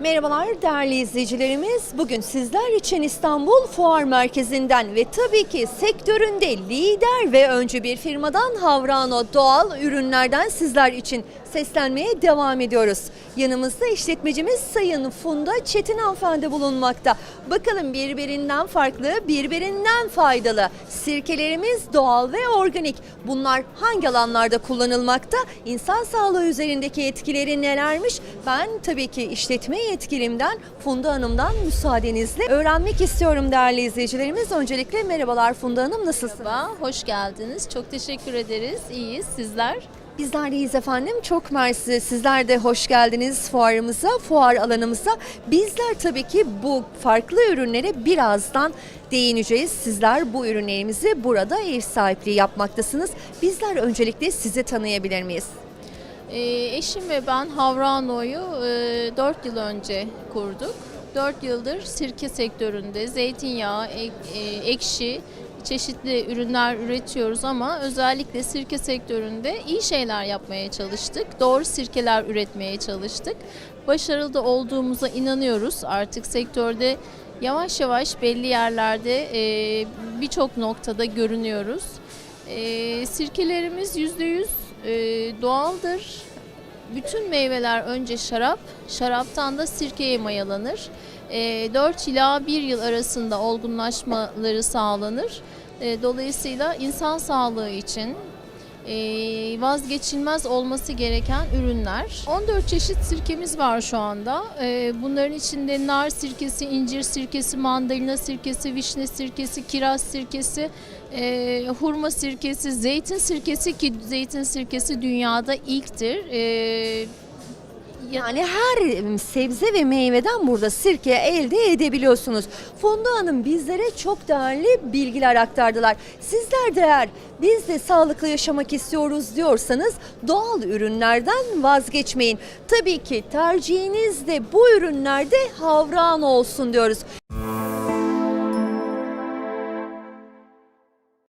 Merhabalar değerli izleyicilerimiz. Bugün sizler için İstanbul Fuar Merkezi'nden ve tabii ki sektöründe lider ve öncü bir firmadan Havrano doğal ürünlerden sizler için seslenmeye devam ediyoruz. Yanımızda işletmecimiz Sayın Funda Çetin hanımefendi bulunmakta. Bakalım birbirinden farklı, birbirinden faydalı. Sirkelerimiz doğal ve organik. Bunlar hangi alanlarda kullanılmakta? İnsan sağlığı üzerindeki etkileri nelermiş? Ben tabii ki işletme yetkilimden Funda Hanım'dan müsaadenizle öğrenmek istiyorum değerli izleyicilerimiz. Öncelikle merhabalar Funda Hanım nasılsınız? Merhaba, hoş geldiniz. Çok teşekkür ederiz. İyiyiz. Sizler? Bizler de iyiyiz efendim. Çok mersi. Sizler de hoş geldiniz fuarımıza, fuar alanımıza. Bizler tabii ki bu farklı ürünlere birazdan değineceğiz. Sizler bu ürünlerimizi burada ev sahipliği yapmaktasınız. Bizler öncelikle sizi tanıyabilir miyiz? Ee, eşim ve ben Havrano'yu e, 4 yıl önce kurduk. 4 yıldır sirke sektöründe zeytinyağı, ek- e, ekşi, çeşitli ürünler üretiyoruz ama özellikle sirke sektöründe iyi şeyler yapmaya çalıştık. Doğru sirkeler üretmeye çalıştık. Başarılı olduğumuza inanıyoruz. Artık sektörde yavaş yavaş belli yerlerde e, birçok noktada görünüyoruz. E, sirkelerimiz %100 e, doğaldır. Bütün meyveler önce şarap, şaraptan da sirkeye mayalanır. E, 4 ila 1 yıl arasında olgunlaşmaları sağlanır. E, dolayısıyla insan sağlığı için e, vazgeçilmez olması gereken ürünler. 14 çeşit sirkemiz var şu anda. E, bunların içinde nar sirkesi, incir sirkesi, mandalina sirkesi, vişne sirkesi, kiraz sirkesi, e, hurma sirkesi, zeytin sirkesi ki zeytin sirkesi dünyada ilktir. E, Yani her sebze ve meyveden burada sirke elde edebiliyorsunuz. Funda Hanım bizlere çok değerli bilgiler aktardılar. Sizler de eğer biz de sağlıklı yaşamak istiyoruz diyorsanız doğal ürünlerden vazgeçmeyin. Tabii ki tercihiniz de bu ürünlerde havran olsun diyoruz.